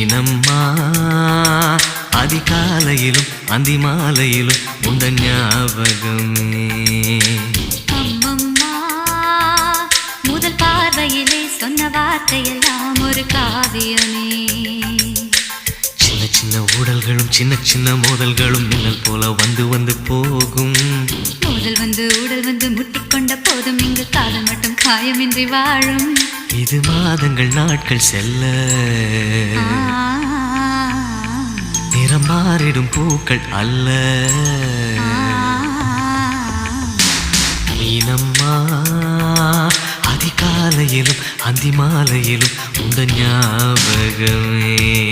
ஏனம்மா அதிகாலையிலும் அந்திமாலையிலும் உந்த ஞாபகமே. முதல் பார்வையிலே சொன்ன வார்த்தையெல்லாம் ஒரு காவியமே. சின்ன சின்ன ஊடல்களும் சின்ன சின்ன மோதல்களும் மின்னல் போல வந்து வந்து போகும். முதல் வந்து ஊடல் வந்து முட்டிக்கொண்ட போதும் இங்கு காதல் மட்டும் காயமின்றி வாழும். இது மாதங்கள் நாட்கள் செல்ல. நிறம் மாறிடும் பூக்கள் அல்ல. மீனம்மா அதிகாலையிலும் அந்தி மாலையிலும் உந்த ஞாபகமே.